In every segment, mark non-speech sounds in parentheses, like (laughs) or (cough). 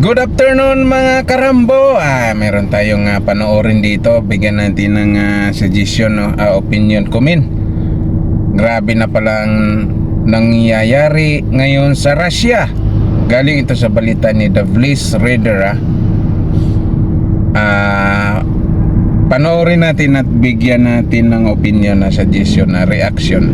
Good afternoon mga karambo. Ah, meron tayong ah, panoorin dito. Bigyan natin ng ah, suggestion, no? ah, opinion, comment. Grabe na palang nangyayari ngayon sa Russia. Galing ito sa balita ni Davlis Reader. Ah. Ah, panoorin natin at bigyan natin ng opinion na suggestion na reaction.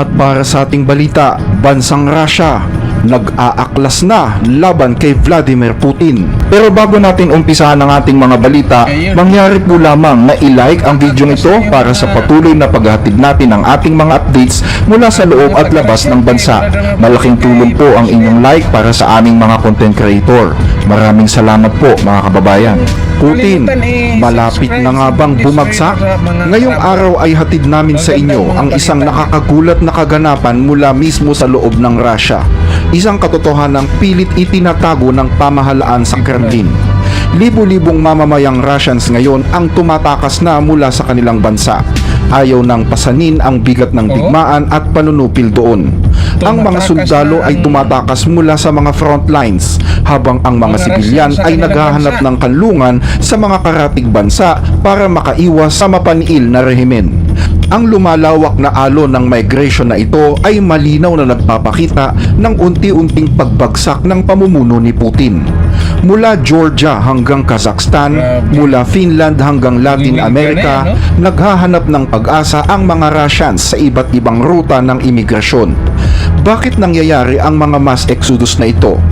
At para sa ating balita, bansang Russia nag-aaklas na laban kay Vladimir Putin. Pero bago natin umpisahan ang ating mga balita, mangyari po lamang na i-like ang video ito para sa patuloy na paghatid natin ng ating mga updates mula sa loob at labas ng bansa. Malaking tulong po ang inyong like para sa aming mga content creator. Maraming salamat po mga kababayan. Putin, malapit na nga bang bumagsak? Ngayong araw ay hatid namin sa inyo ang isang nakakagulat na kaganapan mula mismo sa loob ng Russia. Isang katotohanang pilit itinatago ng pamahalaan sa Kremlin. Libo-libong mamamayang Russians ngayon ang tumatakas na mula sa kanilang bansa. Ayaw nang pasanin ang bigat ng digmaan at panunupil doon. Ang mga sundalo ay tumatakas mula sa mga front lines habang ang mga sibilyan ay naghahanap ng kanlungan sa mga karatig bansa para makaiwas sa mapaniil na rehimen. Ang lumalawak na alon ng migration na ito ay malinaw na nagpapakita ng unti-unting pagbagsak ng pamumuno ni Putin. Mula Georgia hanggang Kazakhstan, mula Finland hanggang Latin America, naghahanap ng pag-asa ang mga Russians sa iba't ibang ruta ng imigrasyon. Bakit nangyayari ang mga mass exodus na ito?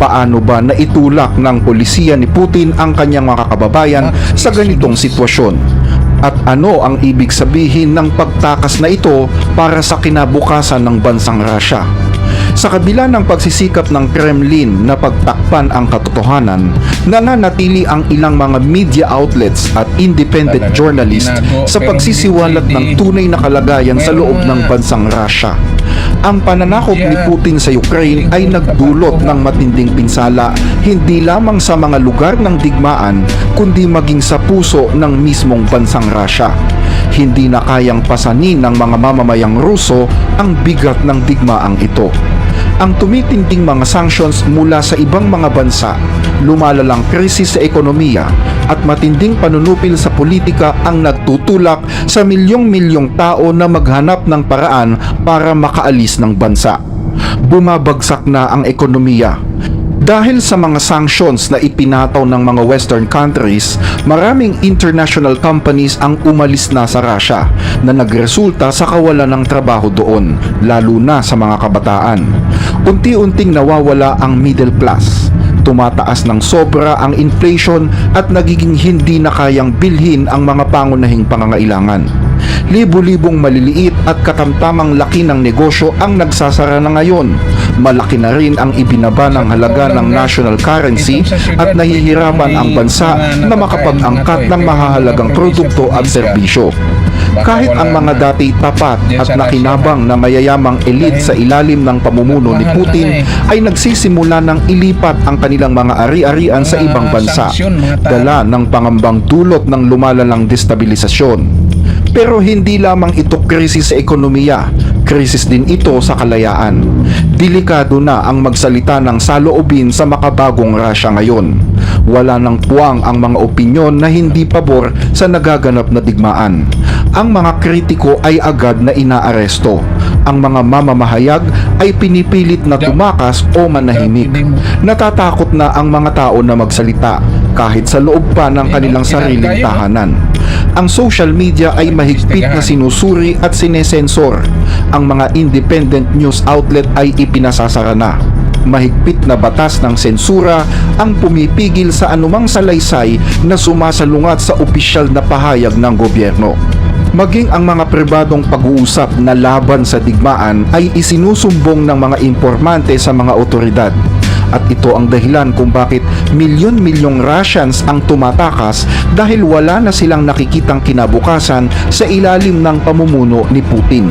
Paano ba naitulak ng polisiya ni Putin ang kanyang mga kababayan sa ganitong sitwasyon? At ano ang ibig sabihin ng pagtakas na ito para sa kinabukasan ng bansang Russia? Sa kabila ng pagsisikap ng Kremlin na pagtakpan ang katotohanan, nananatili ang ilang mga media outlets at independent tinago, sa pagsisiwalat ng tunay na kalagayan sa loob ng bansang Russia. Ang pananakop ni. Putin sa Ukraine ay nagdulot ng matinding pinsala hindi lamang sa mga lugar ng digmaan kundi maging sa puso ng mismong bansang Russia. Hindi na kayang pasanin ng mga mamamayang Ruso ang bigat ng digmaang ito. Ang tumitinding mga sanctions mula sa ibang mga bansa, lumalalang krisis sa ekonomiya at matinding panunupil sa politika ang nagtutulak sa milyong-milyong tao na maghanap ng paraan para makaalis ng bansa. Bumabagsak na ang ekonomiya. Dahil sa mga sanctions na ipinataw ng mga western countries, maraming international companies ang umalis na sa Russia na nagresulta sa kawalan ng trabaho doon, lalo na sa mga kabataan. Unti-unting nawawala ang middle class. Tumataas ng sobra ang inflation at nagiging hindi na kayang bilhin ang mga pangunahing pangangailangan. Libo-libong maliliit at katamtamang laki ng negosyo ang nagsasara na ngayon. Malaki na rin ang ibinaba ng halaga ng national currency at nahihirapan ang bansa na makapag-angkat ng mahahalagang produkto at serbisyo. Kahit ang mga dati tapat at nakinabang na mayayamang elite sa ilalim ng pamumuno ni Putin ay nagsisimula ng ilipat ang kanilang mga ari-arian sa ibang bansa, dala ng pangambang dulot ng lumalalang destabilisasyon. Pero hindi lamang ito krisis sa ekonomiya, krisis din ito sa kalayaan. Delikado na ang magsalita ng saloobin sa makabagong Russia ngayon. Wala nang puwang ang mga opinyon na hindi pabor sa nagaganap na digmaan. Ang mga kritiko ay agad na inaaresto. Ang mga mamamahayag ay pinipilit na tumakas o manahimik. Natatakot na ang mga tao na magsalita kahit sa loob pa ng kanilang sariling tahanan. Ang social media ay mahigpit na sinusuri at sinesensor. Ang mga independent news outlet ay ipinasasara na. Mahigpit na batas ng sensura ang pumipigil sa anumang salaysay na sumasalungat sa opisyal na pahayag ng gobyerno. Maging ang mga pribadong pag-uusap na laban sa digmaan ay isinusumbong ng mga informante sa mga otoridad. At ito ang dahilan kung bakit milyon-milyong Russians ang tumatakas dahil wala na silang nakikitang kinabukasan sa ilalim ng pamumuno ni Putin.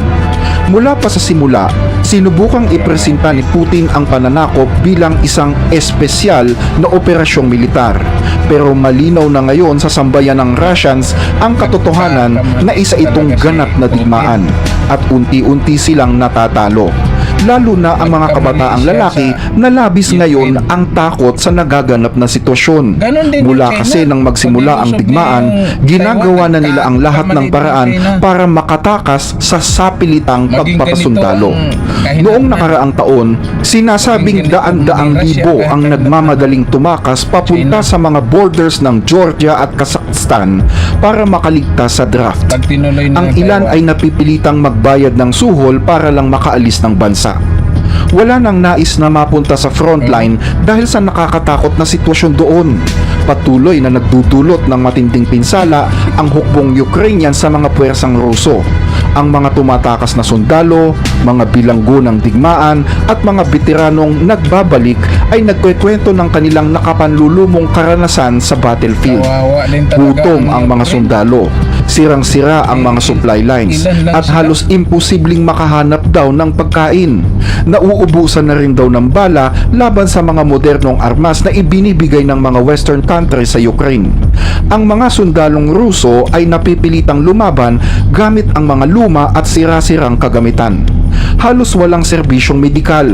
Mula pa sa simula, sinubukang ipresenta ni Putin ang pananakop bilang isang espesyal na operasyong militar. Pero malinaw na ngayon sa sambayan ng Russians ang katotohanan na isa itong ganap na digmaan at unti-unti silang natatalo. Lalo na ang mga kabataang lalaki na labis ngayon ang takot sa nagaganap na sitwasyon. Mula kasi nang magsimula ang digmaan, ginagawa na nila ang lahat ng paraan para makatakas sa sapilitang pagpapasundalo. kahinatnan. Noong nakaraang taon, sinasabing daan-daang libo ang nagmamadaling tumakas papunta sa mga borders ng Georgia at Kazakhstan para makaligtas sa draft. Ang ng ilan ay napipilitang magbayad ng suhol para lang makaalis ng bansa. Wala nang nais na mapunta sa frontline dahil sa nakakatakot na sitwasyon doon. Patuloy na nagdudulot ng matinding pinsala ang hukbong Ukrainian sa mga puwersang Ruso. Ang mga tumatakas na sundalo, mga bilanggo ng digmaan at mga veteranong nagbabalik ay nagkwekwento ng kanilang nakapanlulumong karanasan sa battlefield. Gutom ang mga sundalo. Sirang-sira ang mga supply lines at halos imposibleng makahanap daw ng pagkain. Nauubusan na rin daw ng bala laban sa mga modernong armas na ibinibigay ng mga western countries sa Ukraine. Ang mga sundalong Ruso ay napipilitang lumaban gamit ang mga luma at sira-sirang kagamitan. Halos walang serbisyong medikal.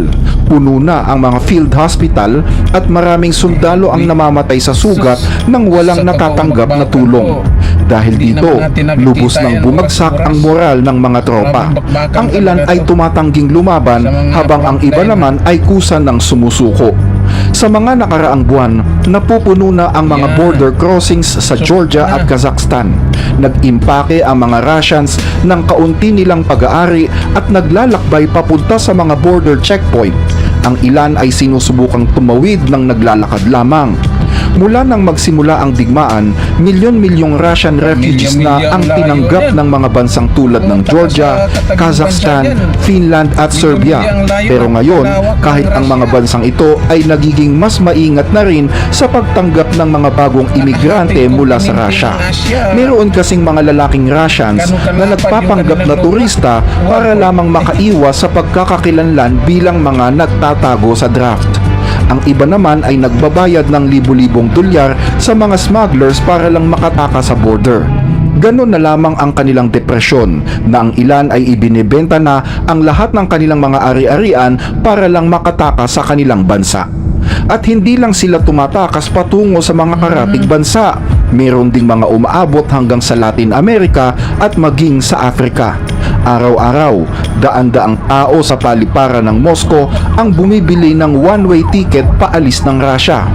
Puno na ang mga field hospital at maraming sundalo ang namamatay sa sugat nang walang natatanggap na tulong. Dahil dito, lubos nang bumagsak ang moral ng mga tropa. Ang ilan ay tumatangging lumaban habang ang iba naman ay kusa ng sumusuko. Sa mga nakaraang buwan, napupuno na ang mga border crossings sa Georgia at Kazakhstan. Nag-impake ang mga Russians ng kaunti nilang pag-aari at naglalakbay papunta sa mga border checkpoint. Ang ilan ay sinusubukang tumawid ng naglalakad lamang. Mula nang magsimula ang digmaan, milyon-milyong Russian refugees na ang tinanggap ng mga bansang tulad ng Georgia, Kazakhstan. Finland at Serbia. Pero ng ngayon, kahit ang mga bansang ito ay nagiging mas maingat na rin sa pagtanggap ng mga bagong imigrante mula sa Russia. Meron kasing mga lalaking Russians na nagpapanggap na turista para lamang makaiwas sa pagkakakilanlan bilang mga nagtatago sa draft. Ang iba naman ay nagbabayad ng libu-libong dolyar sa mga smugglers para lang makatakas sa border. Ganon na lamang ang kanilang depresyon na ang ilan ay ibinebenta na ang lahat ng kanilang mga ari-arian para lang makatakas sa kanilang bansa. At hindi lang sila tumatakas patungo sa mga karatig bansa. Meron ding mga umaabot hanggang sa Latin America at maging sa Africa. Araw-araw, daan-daang tao sa paliparan ng Moscow ang bumibili ng one-way ticket paalis ng Russia.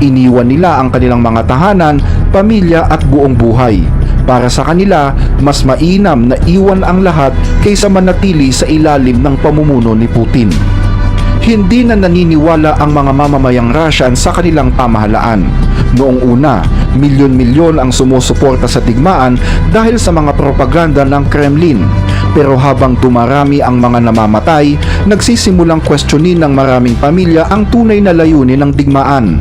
Iniwan nila ang kanilang mga tahanan, pamilya at buong buhay. Para sa kanila, mas mainam na iwan ang lahat kaysa manatili sa ilalim ng pamumuno ni Putin hindi na naniniwala ang mga mamamayang Russian sa kanilang pamahalaan. Noong una, milyon-milyon ang sumusuporta sa digmaan dahil sa mga propaganda ng Kremlin. Pero habang dumarami ang mga namamatay, nagsisimulang questionin ng maraming pamilya ang tunay na layunin ng digmaan.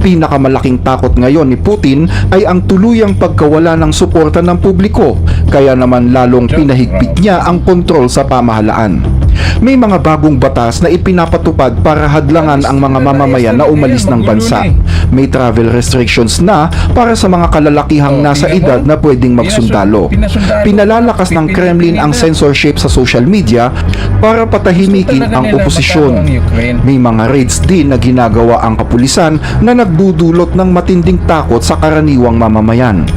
Pinakamalaking takot ngayon ni Putin ay ang tuluyang pagkawala ng suporta ng publiko, kaya naman lalong pinahigpit niya ang kontrol sa pamahalaan. May mga bagong batas na ipinapatupad para hadlangan ang mga mamamayan na umalis ng bansa. May travel restrictions na para sa mga kalalakihang Oh, nasa edad na pwedeng magsundalo. Pinalalakas ng Kremlin ang censorship sa social media para patahimikin ang oposisyon. May mga raids din na ginagawa ang kapulisan na nagdudulot ng matinding takot sa karaniwang mamamayan.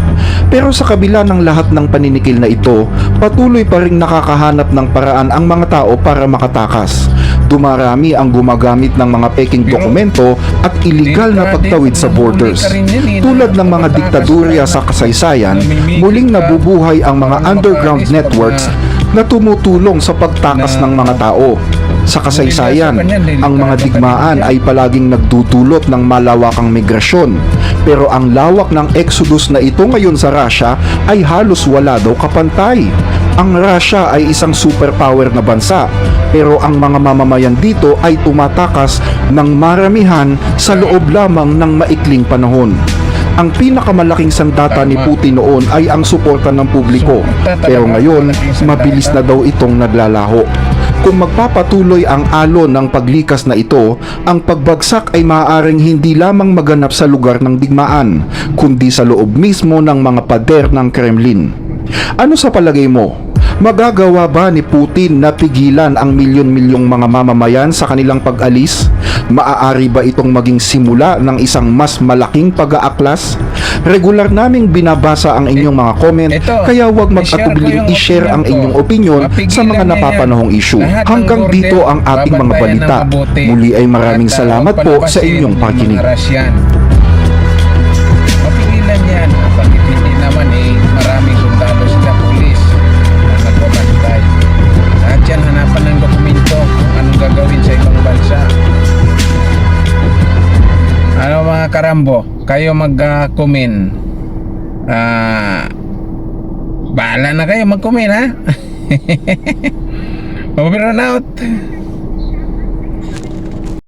Pero sa kabila ng lahat ng paninikil na ito, patuloy pa rin nakakahanap ng paraan ang mga tao para makatakas. Dumarami ang gumagamit ng mga peking dokumento at iligal na pagtawid sa borders. eh, Tulad ng mga diktadurya sa kasaysayan, muling nabubuhay ang mga underground networks na- tumutulong sa pagtakas ng mga tao. Sa kasaysayan, ang mga digmaan ay palaging nagdudulot ng malawakang migrasyon. Pero ang lawak ng exodus na ito ngayon sa Russia ay halos wala daw kapantay. Ang Russia ay isang superpower na bansa, pero ang mga mamamayan dito ay tumatakas ng maramihan sa loob lamang ng maikling panahon. Ang pinakamalaking sandata ni Putin noon ay ang suporta ng publiko. Pero ngayon, mabilis na daw itong naglalaho. Kung magpapatuloy ang alon ng paglikas na ito, ang pagbagsak ay maaaring hindi lamang maganap sa lugar ng digmaan, kundi sa loob mismo ng mga pader ng Kremlin. Ano sa palagay mo? Magagawa ba ni Putin na pigilan ang milyon-milyong mga mamamayan sa kanilang pag-alis? Maaari ba itong maging simula ng isang mas malaking pag-aaklas? Regular naming binabasa ang inyong mga comment, Ito, kaya huwag mag-atubiling i-share ang inyong opinion sa mga napapanahong issue. Hanggang dito ang ating mga balita. Muli ay maraming At, uh, salamat po sa inyong yung mga karambo, kayo mag-comment. Ah, bahala na kayo mag-comment ha. (laughs) Over and out.